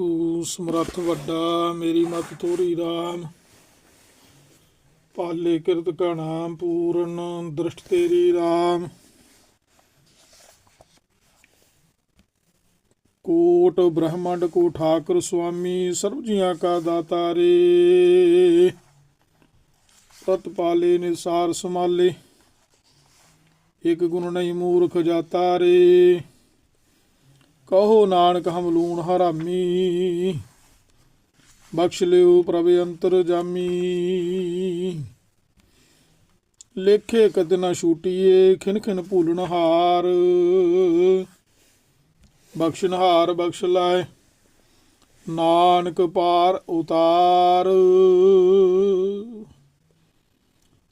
ਵਾਹਿਗੁਰੂ ਸਮਰੱਥ ਵੱਡਾ, ਮੇਰੀ ਮਤ ਥੋੜੀ ਰਾਮ। ਪਾਲੇ ਕਿਰਤ ਘਣਾ, ਪੂਰਨ ਦ੍ਰਿਸ਼ਟ ਤੇਰੀ ਰਾਮ। ਕੋਟ ਬ੍ਰਹਮੰਡ ਕੋ ਠਾਕੁਰ ਸੁਆਮੀ, ਸਰਬ ਜੀਆਂ ਕਾ ਦਾਤਾ ਰੇ ਤਤ ਪਾਲੇ ਨਿਸਾਰ ਸਮਾਲੇ ਇਕ ਗੁਣ ਨਹੀਂ ਮੂਰਖ ਜਾਤਾ ਰੇ ਕਹੋ ਨਾਨਕ ਹਮ ਲੂਣ ਹਰਾਮੀ, ਬਖਸ਼ ਲਿਓ ਪ੍ਰਭ ਅੰਤਰ ਜਾਮੀ। ਲੇਖੇ ਕਦ ਨਾ ਛੂਟੀਏ, ਖਿਨ ਖਿਨ ਭੂਲਣ ਹਾਰ। ਬਖਸ਼ਨਹਾਰ ਬਖਸ਼ ਲਾਏ ਨਾਨਕ ਪਾਰ ਉਤਾਰ।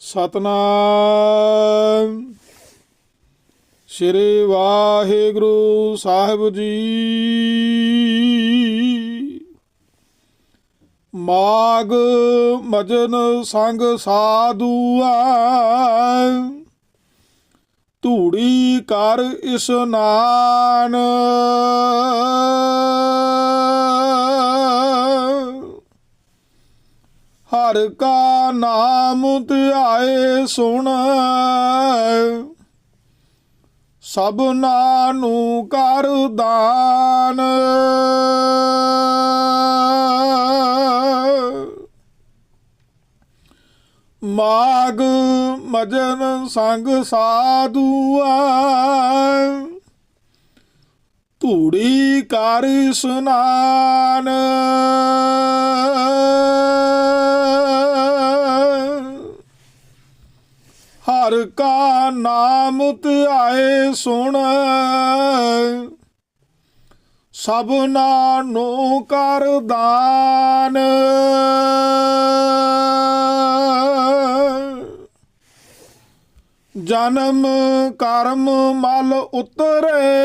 ਸਤਨਾਮ। ਸ਼੍ਰੀ ਵਾਹਿਗੁਰੂ ਸਾਹਿਬ ਜੀ। ਮਾਗ ਮਜਨ ਸੰਗ ਸਾਧੂਆ, ਧੂੜੀ ਕਰ ਇਸਨਾਨ ਹਰ ਕਾ ਨਾਮ ਧਿਆਏ ਸੁਣ। ਸਭਨਾ ਨੂੰ ਕਰ ਦਾਨ। ਮਾਗ ਮਜਨ ਸੰਗ ਸਾਧੂਆ ਧੂੜੀ ਕਰ ਸੁਨਾਨ। ਹਰ ਕਾ ਨਾਮ ਧਿਆਏ ਸੁਣ। ਸਭਨਾ ਨੂੰ ਕਰ ਦਾਨ। ਜਨਮ ਕਰਮ ਮਲ ਉਤਰੇ।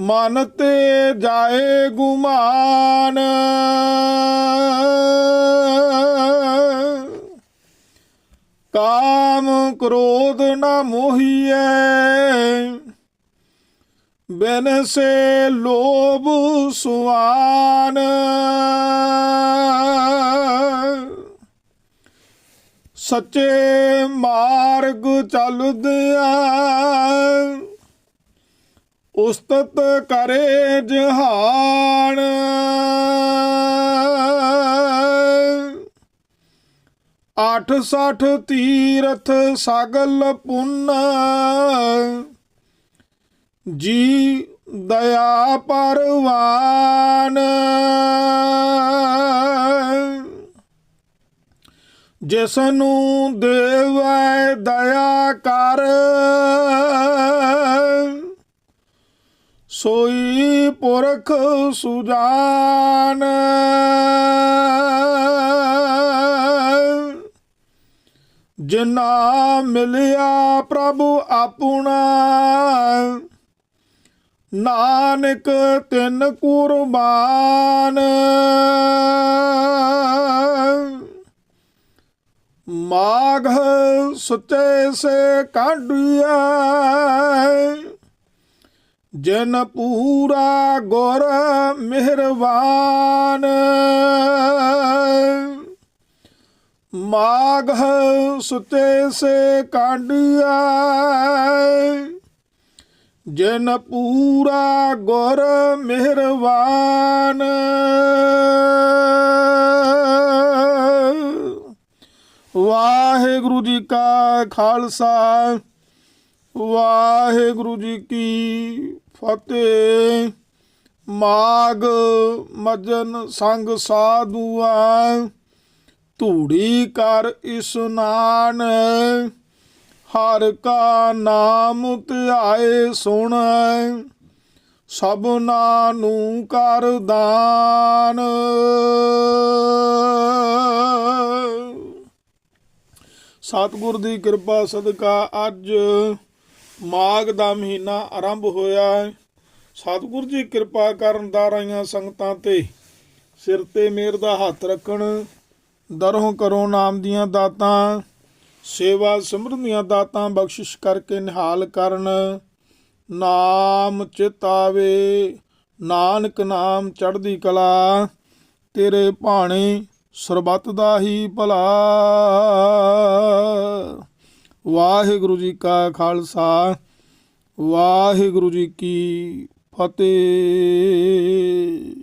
ਮਨ ਤੇ ਜਾਏ ਗੁਮਾਨ। ਕ੍ਰੋਧ ਨਾ ਮੋਹੀਐ। ਬਿਨ ਸੇ ਲੋਭ ਸੁਆਨ। ਸੱਚੇ ਮਾਰਗ ਚੱਲਦਿਆਂ ਉਸਤਤ ਕਰੇ ਜਹਾਨ। ਆਠ ਸਠ ਤੀਰਥ ਸਗਲ ਪੁੰਨ। ਜੀ ਦਇਆ ਪਰਵਾਨ। ਜਿਸ ਨੂੰ ਦੇਵੈ ਦਇਆ ਕਰ। ਸੋਈ ਪੁਰਖ ਸੁਜਾਨ। ਜਿਨਾ ਮਿਲਿਆ ਪ੍ਰਭੂ ਆਪਣਾ। ਨਾਨਕ ਤਿੰਨ ਕੁਰਬਾਨ। ਮਾਘ ਸੁਤੇ ਸੇ ਕਾਢਿਆ ਜਨ ਪੂਰਾ ਗੁਰ ਮਿਹਰਬਾਨ ਮਾਘ ਸੁਤੇ ਸੇ ਕਾਢਿਆ ਜਨ ਪੂਰਾ ਗੁਰ ਮਿਹਰਬਾਨ ਵਾਹਿਗੁਰੂ ਜੀ ਕਾ ਖਾਲਸਾ, ਵਾਹਿਗੁਰੂ ਜੀ ਕੀ ਫਤਿਹ। ਮਾਗ ਮਜਨ ਸੰਗ ਸਾਧੂਆਂ ਧੂੜੀ ਕਰ ਇਸਨਾਨ ਹਰ ਕਾ ਨਾਮ ਧਿਆਏ ਸੁਣ। ਸਭਨਾ ਨੂੰ ਕਰ ਦਾਨ। ਸਤਿਗੁਰ ਦੀ ਕਿਰਪਾ ਸਦਕਾ ਅੱਜ ਮਾਘ ਦਾ ਮਹੀਨਾ ਆਰੰਭ ਹੋਇਆ ਹੈ। ਸਤਿਗੁਰ ਜੀ ਕਿਰਪਾ ਕਰਨ ਦਾ ਰਹੀਆਂ ਸੰਗਤਾਂ ਤੇ ਸਿਰ ਤੇ ਮੇਰ ਦਾ ਹੱਥ ਰੱਖਣ। ਦਰੋਂ ਕਰੋ ਨਾਮ ਦੀਆਂ ਦਾਤਾਂ, ਸੇਵਾ ਸਿਮਰਨ ਦੀਆਂ ਦਾਤਾਂ ਬਖਸ਼ਿਸ਼ ਕਰਕੇ ਨਿਹਾਲ ਕਰਨ। ਨਾਮ ਚਿਤਾਵੇ, ਨਾਨਕ ਨਾਮ ਚੜ੍ਹਦੀ ਕਲਾ, ਤੇਰੇ ਭਾਣੇ ਸਰਬੱਤ ਦਾ ਹੀ ਭਲਾ। ਵਾਹਿਗੁਰੂ ਜੀ ਕਾ ਖਾਲਸਾ, ਵਾਹਿਗੁਰੂ ਜੀ ਕੀ ਫਤਿਹ।